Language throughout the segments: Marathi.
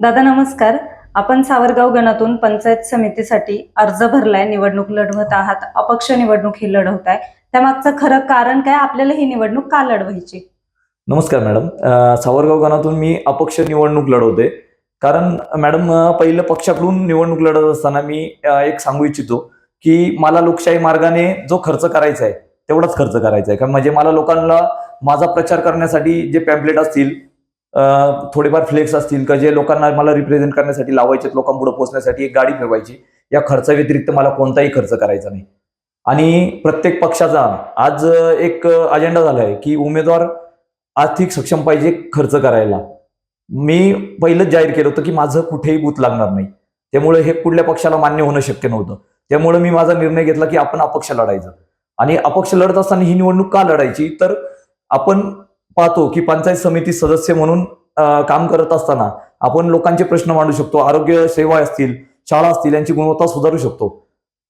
दादा नमस्कार. आपण सावरगाव गणातून पंचायत समितीसाठी अर्ज भरलाय. निवडणूक लढवत आहात. अपक्ष निवडणूक ही लढवत आहे त्यामागचं खरं कारण काय? आपल्याला ही निवडणूक का लढवायची? नमस्कार मॅडम. सावरगाव गणातून मी अपक्ष निवडणूक लढवते. कारण मॅडम पहिलं पक्षाकडून निवडणूक लढत असताना मी एक सांगू इच्छितो की मला लोकशाही मार्गाने जो खर्च करायचा आहे तेवढाच खर्च करायचा आहे कारण म्हणजे मला लोकांना माझा प्रचार करण्यासाठी जे पॅम्पलेट असतील थोडेफार फ्लेक्स असतील का जे लोकांना मला रिप्रेझेंट करण्यासाठी लावायचे लोकांपुढे पोहोचण्यासाठी एक गाडी फिरवायची या खर्चाव्यतिरिक्त मला कोणताही खर्च करायचा नाही. आणि प्रत्येक पक्षाचा आज एक अजेंडा झालाय की उमेदवार आर्थिक सक्षम पाहिजे खर्च करायला. मी पहिलंच जाहीर केलं होतं की माझं कुठेही बूथ लागणार नाही. त्यामुळे हे कुठल्या पक्षाला मान्य होणं शक्य नव्हतं. त्यामुळे मी माझा निर्णय घेतला की आपण अपक्ष लढायचं. आणि अपक्ष लढत असताना ही निवडणूक का लढायची? तर आपण पाहतो की पंचायत समिती सदस्य म्हणून काम करत असताना आपण लोकांचे प्रश्न मांडू शकतो आरोग्य सेवा असतील शाळा असतील यांची गुणवत्ता सुधारू शकतो.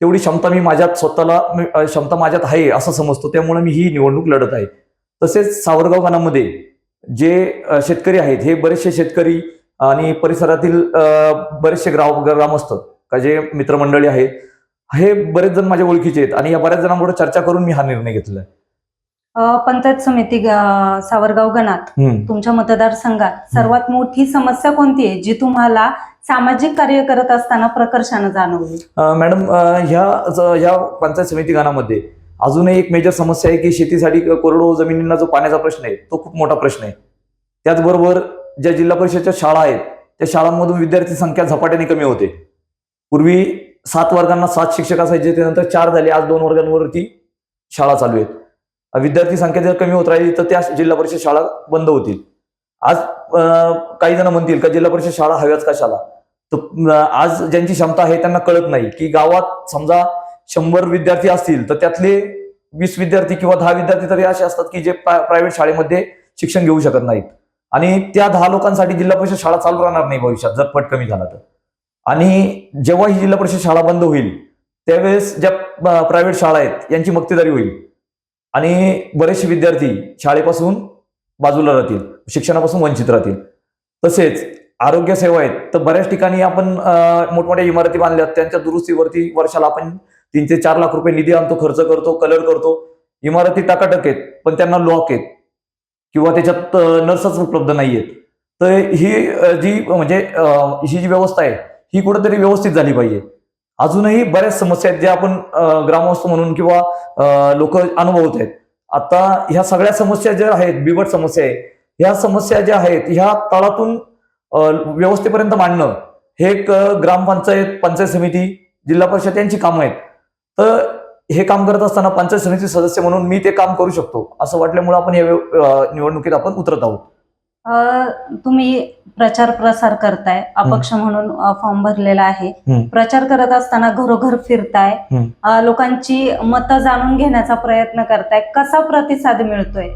तेवढी क्षमता मी माझ्यात स्वतःला क्षमता माझ्यात आहे असं समजतो त्यामुळे मी ही निवडणूक लढत आहे. तसेच सावरगाव वनामध्ये जे शेतकरी आहेत हे बरेचसे शेतकरी आणि परिसरातील बरेचसे ग्राम ग्रामस्थ का जे मित्रमंडळी आहेत हे बरेच जण माझ्या ओळखीचे आहेत आणि या बऱ्याच जणांबरोबर चर्चा करून मी हा निर्णय घेतला आहे पंचायत समिती सावरगाव गणात तुमच्या मतदारसंघात सर्वात मोठी समस्या कोणती आहे जी तुम्हाला सामाजिक कार्य करत असताना प्रकर्षानं जाणवली? मॅडम ह्या ह्या पंचायत समिती गानामध्ये अजूनही एक मेजर समस्या आहे की शेतीसाठी कोरडो जमिनींना जो पाण्याचा प्रश्न आहे तो खूप मोठा प्रश्न आहे. त्याचबरोबर ज्या जिल्हा परिषदच्या शाळा आहेत त्या शाळांमधून विद्यार्थी संख्या झपाट्याने कमी होते. पूर्वी सात वर्गांना सात शिक्षक असायचे त्यानंतर चार झाले आज दोन वर्गांवरती शाळा चालू आहेत. विद्यार्थी संख्या जर कमी होत राहिली तर त्या जिल्हा परिषद शाळा बंद होतील. आज काही जण म्हणतील का जिल्हा परिषद शाळा हव्याच कशाला? तर आज ज्यांची क्षमता आहे त्यांना कळत नाही की गावात समजा शंभर विद्यार्थी असतील तर त्यातले वीस विद्यार्थी किंवा दहा विद्यार्थी तरी असे असतात की जे प्रायव्हेट शाळेमध्ये शिक्षण घेऊ शकत नाहीत. आणि त्या दहा लोकांसाठी जिल्हा परिषद शाळा चालू राहणार नाही भविष्यात जर पट कमी झाला तर. आणि जेव्हा ही जिल्हा परिषद शाळा बंद होईल त्यावेळेस ज्या प्रायव्हेट शाळा आहेत यांची मक्तेदारी होईल. आणि बरेचसे विद्यार्थी शाळेपासून बाजूला राहतील शिक्षणापासून वंचित राहतील. तसेच आरोग्य सेवा आहेत तर बऱ्याच ठिकाणी आपण मोठमोठ्या इमारती बांधल्यात त्यांच्या दुरुस्तीवरती वर्षाला आपण तीन ते चार लाख रुपये निधी आणतो खर्च करतो कलर करतो. इमारती टाकाटक आहेत पण त्यांना लॉक आहेत. किंवा त्याच्यात नर्सच उपलब्ध नाहीयेत. तर ही जी म्हणजे ही जी व्यवस्था आहे ही कुठेतरी व्यवस्थित झाली पाहिजे. अजूनही बऱ्याच समस्या आहेत ज्या आपण ग्रामस्थ म्हणून किंवा लोक अनुभवत आहेत. आता ह्या सगळ्या समस्या ज्या आहेत बिबट समस्या आहे ह्या समस्या ज्या आहेत ह्या तळातून व्यवस्थेपर्यंत मांडणं हे एक ग्रामपंचायत पंचायत समिती जिल्हा परिषद यांची कामं आहेत. तर हे काम करत असताना पंचायत समिती सदस्य म्हणून मी ते काम करू शकतो असं वाटल्यामुळे आपण या निवडणुकीत आपण उतरत आहोत. तुम्ही प्रचार प्रसार करताय अपक्ष म्हणून फॉर्म भरलेला आहे. प्रचार करत असताना घरोघर फिरताय. लोकांची मतं जाणून घेण्याचा प्रयत्न करताय. कसा प्रतिसाद मिळतोय?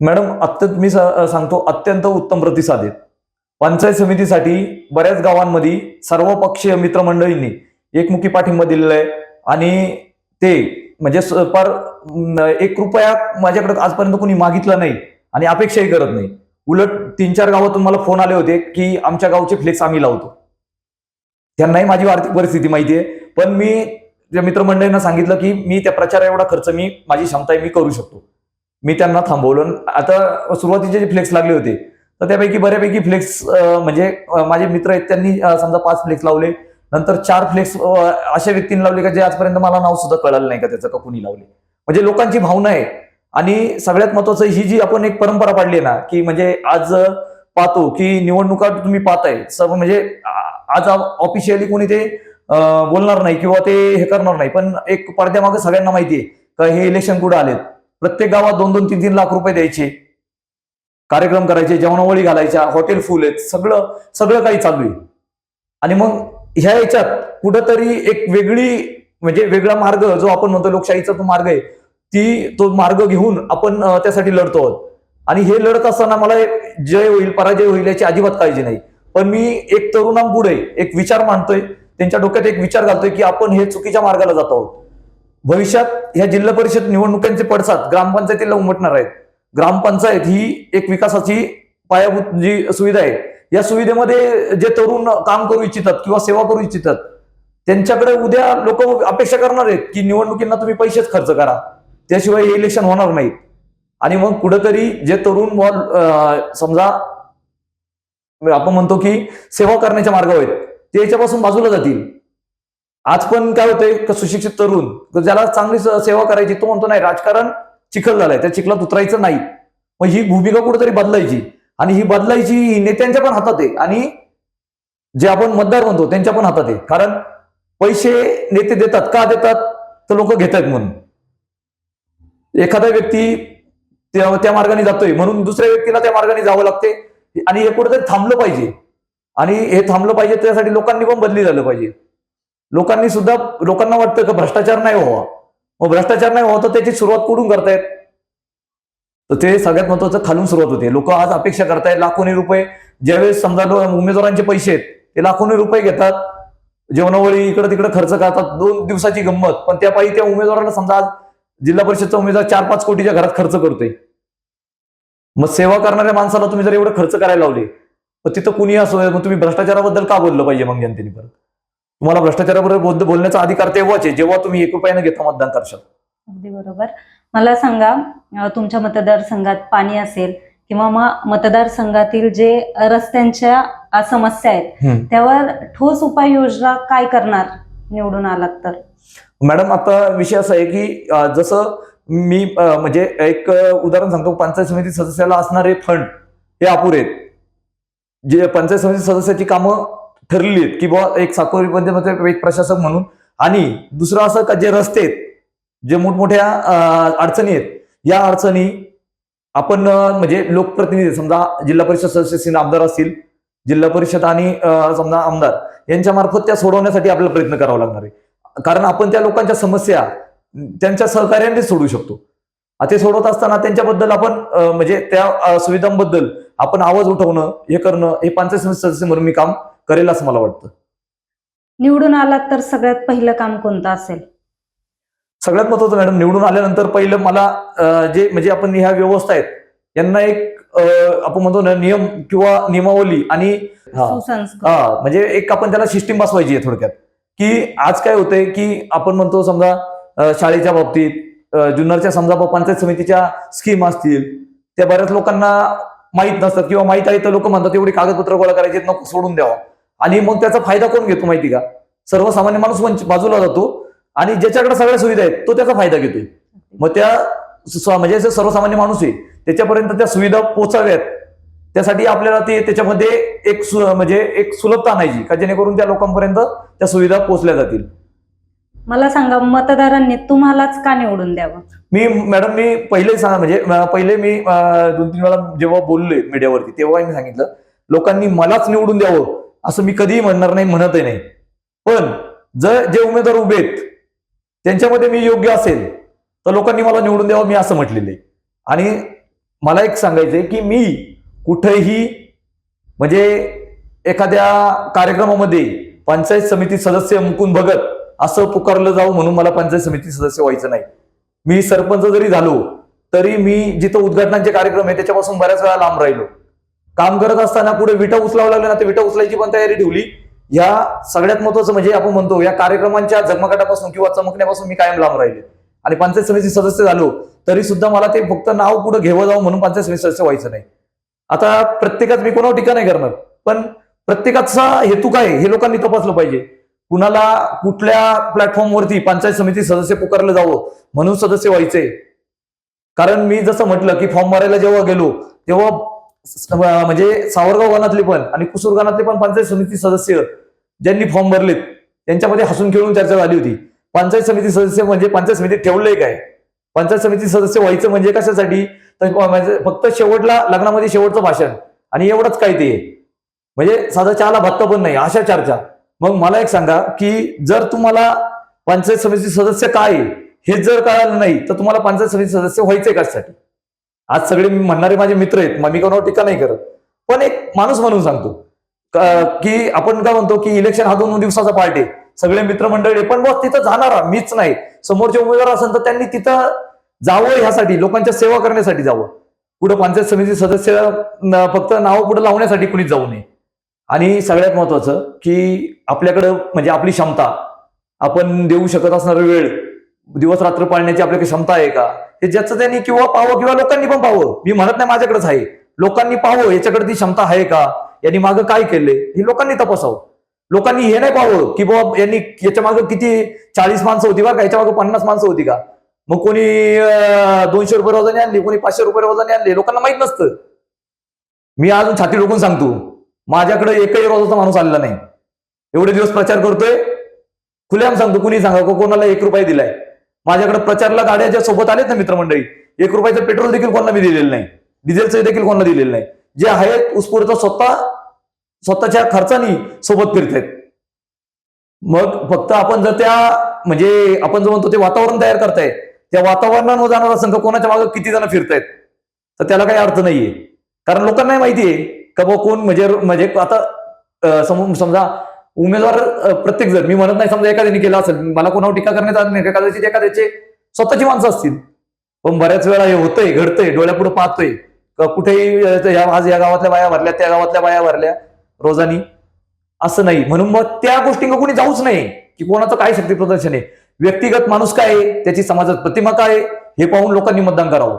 मॅडम अत्यंत मी सांगतो अत्यंत उत्तम प्रतिसाद आहेत पंचायत समितीसाठी बऱ्याच गावांमध्ये सर्व पक्षीय मित्रमंडळींनी एकमुखी पाठिंबा दिलेला आहे. आणि ते म्हणजे म, एक रुपया माझ्याकडे आजपर्यंत कोणी मागितला नाही आणि अपेक्षाही करत नाही. उलट तीन चार गावातून मला फोन आले होते की आमच्या गावचे फ्लेक्स आम्ही लावतो. त्यांनाही माझी आर्थिक परिस्थिती माहिती आहे. पण मी त्या मित्रमंडळींना सांगितलं की मी त्या प्रचार एवढा खर्च मी माझी क्षमता आहे मी करू शकतो. मी त्यांना थांबवलं. आता सुरुवातीचे जे फ्लेक्स लागले होते तर त्यापैकी बऱ्यापैकी फ्लेक्स म्हणजे माझे मित्र आहेत त्यांनी समजा पाच फ्लेक्स लावले. नंतर चार फ्लेक्स अशा व्यक्तींनी लावले का जे आजपर्यंत मला नाव सुद्धा कळालं नाही का त्याचं का कुणी लावले? म्हणजे लोकांची भावना आहे. आणि सगळ्यात महत्वाचं ही जी आपण एक परंपरा पाडली ना की म्हणजे आज पाहतो की निवडणुका तुम्ही पाहताय सर्व म्हणजे आज ऑफिशियली कोणी ते बोलणार नाही किंवा ते हे करणार नाही. पण एक पडद्यामागे सगळ्यांना माहिती आहे का हे इलेक्शन कुठं आलेत? प्रत्येक गावात दोन दोन तीन तीन लाख रुपये द्यायचे कार्यक्रम करायचे जेवणावळी घालायच्या हॉटेल फुल आहेत सगळं सगळं काही चालू आहे. आणि मग ह्या याच्यात कुठंतरी एक वेगळी म्हणजे वेगळा मार्ग जो आपण म्हणतो लोकशाहीचा तो मार्ग आहे ती तो मार्ग घेऊन आपण त्यासाठी लढतो आहोत. आणि हे लढत असताना मला जय होईल पराजय होईल याची अजिबात काळजी नाही. पण मी एक तरुणांपुढे एक विचार मांडतोय त्यांच्या डोक्यात एक विचार घालतोय की आपण हे चुकीच्या मार्गाला जात आहोत. भविष्यात ह्या जिल्हा परिषद निवडणुकांचे पडसाद ग्रामपंचायतीला उमटणार आहेत. ग्रामपंचायत ही एक विकासाची पायाभूत जी सुविधा आहे या सुविधेमध्ये जे तरुण काम करू इच्छितात किंवा सेवा करू इच्छितात त्यांच्याकडे उद्या लोक अपेक्षा करणार आहेत की निवडणुकींना तुम्ही पैसेच खर्च करा. त्याशिवाय हे इलेक्शन होणार नाही. आणि मग कुठंतरी जे तरुण बॉल समजा आपण म्हणतो की सेवा करण्याच्या मार्गावर आहेत ते याच्यापासून बाजूला जातील. आज पण काय होतंय का सुशिक्षित तरुण ज्याला चांगली सेवा करायची तो म्हणतो नाही राजकारण चिखल झालंय त्या चिखलात उतरायचं नाही. मग ही भूमिका कुठेतरी बदलायची. आणि ही बदलायची ही नेत्यांच्या पण हातात आहे. आणि जे आपण मतदार म्हणतो त्यांच्या पण हातात आहे. कारण पैसे नेते देतात का देतात तर लोक घेत आहेत म्हणून. एखादा व्यक्ती त्या त्या मार्गाने जातोय म्हणून दुसऱ्या व्यक्तीला त्या मार्गाने जावं लागते. आणि हे कुठेतरी थांबलं पाहिजे. आणि हे थांबलं पाहिजे त्यासाठी लोकांनी पण बदली झालं पाहिजे. लोकांनी सुद्धा लोकांना वाटतं का भ्रष्टाचार नाही व्हावा? मग भ्रष्टाचार नाही व्हावा तर त्याची सुरुवात कुठून करतायत? तर ते सगळ्यात महत्वाचं खालून सुरुवात होते. लोक आज अपेक्षा करतायत लाखोनी रुपये. ज्यावेळेस समजा उमेदवारांचे पैसे आहेत ते लाखोनी रुपये घेतात. जेवणावळी इकडे तिकडे खर्च करतात. दोन दिवसाची गंमत. पण त्या पायी त्या उमेदवाराला समजा आज जिल्हा परिषदचा उमेदवार चार पाच कोटीच्या घरात खर्च करतोय. मग सेवा करणाऱ्या माणसाला तुम्ही जर एवढं खर्च करायला लावले मग तिथं कुणी असो मग तुम्ही भ्रष्टाचाराबद्दल का बोललं पाहिजे मग जनतेने परत? तुम्हाला भ्रष्टाचाराबरोबर बोल- बोलण्याचा अधिकार तेव्हाच आहे जेव्हा तुम्ही एक रुपयानं घेता मतदान करशाल. अगदी बरोबर. मला सांगा तुमच्या मतदारसंघात पाणी असेल किंवा मग मतदारसंघातील जे रस्त्यांच्या समस्या आहेत त्यावर ठोस उपाययोजना काय करणार? निवडून आलात तर? मॅडम आता विषय असा आहे की जसं मी म्हणजे एक उदाहरण सांगतो पंचायत समिती सदस्याला असणारे फंड हे अपुरे आहेत. जे पंचायत समिती सदस्याची कामं ठरलेली आहेत की बुवा एक साकोरीमध्ये एक प्रशासक म्हणून. आणि दुसरं असं का जे रस्ते आहेत जे मोठमोठ्या अडचणी आहेत या अडचणी आपण म्हणजे लोकप्रतिनिधी समजा जिल्हा परिषद सदस्य आमदार असतील जिल्हा परिषद आणि समजा आमदार यांच्या मार्फत त्या सोडवण्यासाठी आपल्याला प्रयत्न करावा लागणार आहे. कारण आपण त्या लोकांच्या समस्या त्यांच्या सहकार्याने सोडू शकतो. ते सोडवत असताना त्यांच्याबद्दल आपण म्हणजे त्या सुविधांबद्दल आपण आवाज उठवणं हे करणं हे पंचायत सदस्य म्हणून मी काम करेल असं मला वाटतं. निवडून आलात तर सगळ्यात पहिलं काम कोणतं असेल? सगळ्यात महत्वाचं मॅडम निवडून आल्यानंतर पहिलं मला जे म्हणजे आपण ह्या व्यवस्था आहेत यांना एक आपण म्हणतो ना नियम किंवा नियमावली आणि हा म्हणजे एक आपण त्याला सिस्टीम बसवायची आहे थोडक्यात. की आज काय होतंय की आपण म्हणतो समजा शाळेच्या बाबतीत जुन्नरच्या समजा पंचायत समितीच्या स्कीम असतील त्या बऱ्याच लोकांना माहीत नसतात किंवा माहीत आहे तर लोक म्हणतात एवढी कागदपत्र गोळा करायची नको सोडून द्यावा. आणि मग त्याचा फायदा कोण घेतो माहिती का? सर्वसामान्य माणूस बाजूला जातो आणि ज्याच्याकडे सगळ्या सुविधा आहेत तो त्याचा फायदा घेतोय. मग त्या म्हणजे सर्वसामान्य माणूस आहे. त्याच्यापर्यंत त्या सुविधा पोचाव्यात. त्यासाठी आपल्याला ते त्याच्यामध्ये एक म्हणजे एक सुलभता आणायची का जेणेकरून त्या लोकांपर्यंत त्या सुविधा पोहोचल्या जातील. मला सांगा मतदारांनी तुम्हालाच का निवडून द्यावं? मी मॅडम मी पहिले सांगा म्हणजे पहिले मी दोन तीन वेळा जेव्हा बोललोय मीडियावरती तेव्हा मी सांगितलं लोकांनी मलाच निवडून द्यावं. असं मी कधीही म्हणणार नाही म्हणतही नाही. पण जर जे उमेदवार उभे आहेत त्यांच्यामध्ये मी योग्य असेल तर लोकांनी मला निवडून द्यावं मी असं म्हटलेलं आहे. आणि मला एक सांगायचं आहे की मी कुठेही म्हणजे एखाद्या कार्यक्रमामध्ये पंचायत समिती सदस्य मुकून भगत असं पुकारलं जाऊ म्हणून मला पंचायत समिती सदस्य व्हायचं नाही. मी सरपंच जरी झालो तरी मी जिथं उद्घाटनाचे कार्यक्रम आहे त्याच्यापासून बऱ्याच वेळा लांब राहिलो. काम करत असताना पुढे विटा उचलावं लागलं ना ते विटा उचलायची पण तयारी ठेवली. या सगळ्यात महत्वाचं म्हणजे आपण म्हणतो या कार्यक्रमांच्या झगमगाटापासून किंवा चमकण्यापासून मी कायम लांब राहिले. आणि पंचायत समिती सदस्य झालो तरी सुद्धा मला ते फक्त नाव पुढे घेवं जावं म्हणून पंचायत समिती सदस्य व्हायचं नाही. आता प्रत्येकात मी कोणावर टीका नाही करणार पण प्रत्येकाचा हेतू काय हे लोकांनी तपासलं पाहिजे. कुणाला कुठल्या प्लॅटफॉर्मवरती पंचायत समिती सदस्य पुकारलं जावं म्हणून सदस्य व्हायचे. कारण मी जसं म्हटलं की फॉर्म भरायला जेव्हा गेलो तेव्हा म्हणजे सावरगाव गानातले पण आणि कुसूर गानातले पण पंचायत समिती सदस्य ज्यांनी फॉर्म भरलेत त्यांच्यामध्ये हसून खेळून चर्चा झाली होती. पंचायत समिती सदस्य म्हणजे पंचायत समितीत ठेवलंय काय? पंचायत समिती सदस्य व्हायचं म्हणजे कशासाठी? तर म्हणजे फक्त शेवटला लग्नामध्ये शेवटचं भाषण. आणि एवढंच काय ते? म्हणजे साधा चहाला भत्ता पण नाही अशा चर्चा. मग मला एक सांगा की जर तुम्हाला पंचायत समिती सदस्य काय? आहे, हे जर कळालं नाही तर तुम्हाला पंचायत समिती सदस्य व्हायचंय कशासाठी? आज सगळे मी म्हणणारे माझे मित्र आहेत मग मी कोणावर टीका नाही करत. पण एक माणूस म्हणून सांगतो की आपण काय म्हणतो की इलेक्शन हा दोन दिवसाचा पार्ट आहे. सगळे मित्रमंडळी पण बस तिथं जाणारा मीच नाही. समोरचे उमेदवार असेल तर त्यांनी तिथं जावं ह्यासाठी लोकांच्या सेवा करण्यासाठी जावं. कुठं पंचायत समिती सदस्य फक्त नाव पुढे लावण्यासाठी कुणीच जाऊ नये. आणि सगळ्यात महत्वाचं की आपल्याकडं म्हणजे आपली क्षमता. आपण देऊ शकत असणारा वेळ. दिवस रात्र पाळण्याची आपल्याकडे क्षमता आहे का? हे ज्याचं त्यांनी किंवा पाहावं किंवा लोकांनी पण पाहावं मी म्हणत नाही माझ्याकडेच आहे. लोकांनी पाहावं याच्याकडे ती क्षमता आहे का? यांनी मागं काय केलंय? हे लोकांनी तपासावं. लोकांनी हे नाही पाहावं की बाबा यांनी याच्या मागं किती चाळीस माणसं होती बा का? याच्या मागं पन्नास माणसं होती का? मग कोणी दोनशे रुपये रोजाने आणली कोणी पाचशे रुपये रोजाने आणले लोकांना माहीत नसतं. मी अजून छाती डोकून सांगतो माझ्याकडे एकही रोजाचा माणूस आलेला नाही. एवढे दिवस प्रचार करतोय खुल्याम सांगतो कुणी सांगा को- कोणाला एक रुपये दिलाय? माझ्याकडे प्रचारला गाड्या ज्या सोबत आलेत ना मित्रमंडळी एक रुपयाचं पेट्रोल देखील कोणाला मी दिलेलं नाही. डिझेलचं देखील कोणाला दिलेलं नाही. जे आहेत उत्स्फूर्त स्वतः स्वतःच्या खर्चानी सोबत फिरतायत. मग फक्त आपण जर त्या म्हणजे आपण जो म्हणतो ते वातावरण तयार करताय त्या वातावरणावर जाणारा संघ कोणाच्या मागे किती जण फिरतायत? तर त्याला काही अर्थ नाहीये. कारण लोकांना माहितीये का बाबा कोण म्हणजे म्हणजे आता समजा उमेदवार प्रत्येक जण मी म्हणत नाही समजा एखाद्याने केला असेल मला कोणावर टीका करण्यात आली नाही एखाद्याची एखाद्याचे स्वतःची माणसं असतील. पण बऱ्याच वेळा हे होतंय घडतंय डोळ्यापुढे पाहतोय. का कुठेही आज या गावातल्या बाया भरल्या त्या गावातल्या बाया भरल्या रोजानी? असं नाही. म्हणून मग त्या गोष्टी कोणी जाऊच नाही की कोणाचं काय शक्ती प्रदर्शन आहे? व्यक्तिगत माणूस काय आहे? त्याची समाजात प्रतिमा काय आहे? हे पाहून लोकांनी मतदान करावं.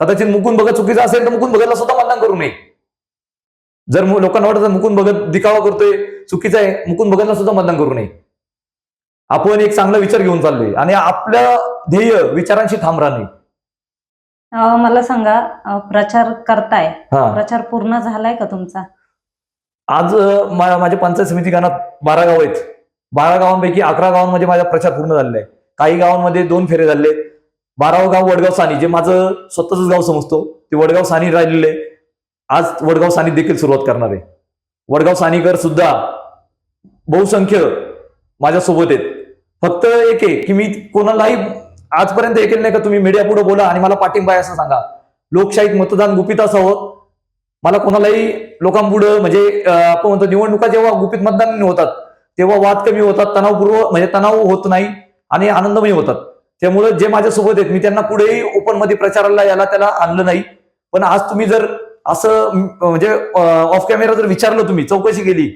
कदाचित मुकून बघत चुकीचं असेल तर मुकून बघतला सुद्धा मतदान करू नये. जर लोकांना वाटत मुकून बघत दिखावा करतोय चुकीचं आहे मुकून बघतला सुद्धा मतदान करू नये. आपण एक चांगला विचार घेऊन चाललोय. आणि आपलं ध्येय विचारांशी ठाम राहणे. मला सांगा प्रचार करताय. प्रचार पूर्ण झालाय का तुमचा? आज माझे मा- माझ्या पंचायत समिती गाणं बारा गाव आहेत. बारा गावांपैकी अकरा गावांमध्ये माझा प्रचार पूर्ण झालेला आहे. काही गावांमध्ये दोन फेरे झाले. बारावं गाव वडगाव सानी जे माझं स्वतःच गाव समजतो ते वडगाव सानी राहिलेलं आहे. आज वडगाव सानी देखील सुरुवात करणार आहे. वडगाव सानीकर सुद्धा बहुसंख्य माझ्यासोबत आहेत. फक्त एक आहे की मी कोणालाही आजपर्यंत एकेल नाही का तुम्ही मीडिया पुढे बोला आणि मला पाठिंबा आहे असं सांगा. लोकशाहीत मतदान गुपित असावं. मला कोणालाही लोकांपुढं म्हणजे आपण म्हणतो निवडणुका जेव्हा गुपित मतदान होतात तेव्हा वाद कमी होतात तणावपूर्व म्हणजे तणाव होत नाही आणि आनंदमय होतात. त्यामुळे जे माझ्यासोबत आहेत मी त्यांना पुढेही ओपनमध्ये प्रचाराला याला त्याला आणलं नाही. पण आज तुम्ही जर असं म्हणजे ऑफ कॅमेरा जर विचारलं तुम्ही चौकशी केली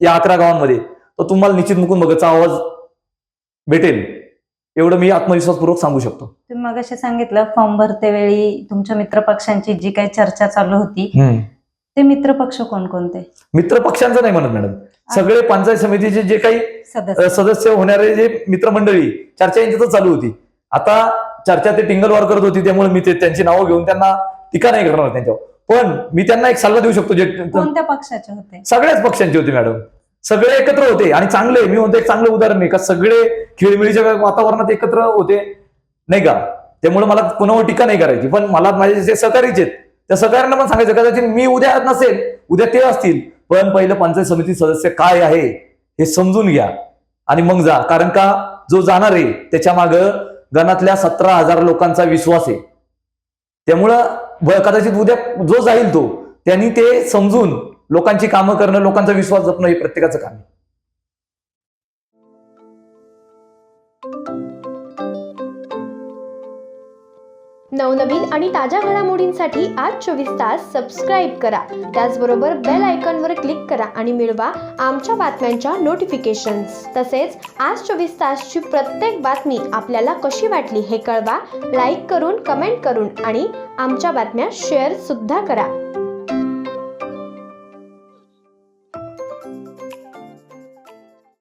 या अकरा गावांमध्ये तर तुम्हाला निश्चित मुकून बघायचा आवाज भेटेल. एवढं मी आत्मविश्वासपूर्वक सांगू शकतो. तुम्ही मगाशी सांगितलं फॉर्म भरते वेळी तुमच्या मित्रपक्षांची जी काही चर्चा चालू होती ते मित्रपक्ष कोणकोणते? मित्र पक्षांचं नाही म्हणत मॅडम. सगळे पंचायत समितीचे जे काही सदस्य. होणारे जे मित्रमंडळी चर्चा यांच्यातच चालू होती. आता चर्चा ते टिंगलवार करत होती त्यामुळे मी ते त्यांची नावं घेऊन त्यांना टीका नाही करणार त्यांच्यावर. पण मी त्यांना एक सल्ला देऊ शकतो जे कोणत्या पक्षाचे होते? सगळ्याच पक्षांचे होते मॅडम. सगळे एकत्र होते आणि चांगले मी म्हणतो एक चांगलं उदाहरण आहे का सगळे खेळमिळीच्या वातावरणात एकत्र होते? नाही का? त्यामुळे मला कोणावर टीका नाही करायची पण मला माझे जे सहकारीचे आहेत त्या सहकार्यांना पण सांगायचं कदाचित मी उद्या नसेल उद्या ते असतील पण पहिलं पंचायत समिती सदस्य काय आहे हे समजून घ्या आणि मग जा. कारण का जो जाणार आहे त्याच्या माग गणातल्या सतरा हजार लोकांचा विश्वास आहे. त्यामुळं कदाचित उद्या जो जाईल तो त्यांनी ते समजून लोकांची कामं करणं लोकांचा विश्वास जपणं हे प्रत्येकाचं काम आहे. नवनवीन आणि ताज्या घडामोडींसाठी आज चोवीस तास सबस्क्राईब करा. त्याचबरोबर बेल आयकॉनवर क्लिक करा आणि मिळवा आमच्या बातम्यांच्या नोटिफिकेशन्स तसेच आज चोवीस तासची प्रत्येक बातमी आपल्याला कशी वाटली हे कळवा. लाईक करून कमेंट करून आणि आमच्या बातम्या शेअर सुद्धा करा.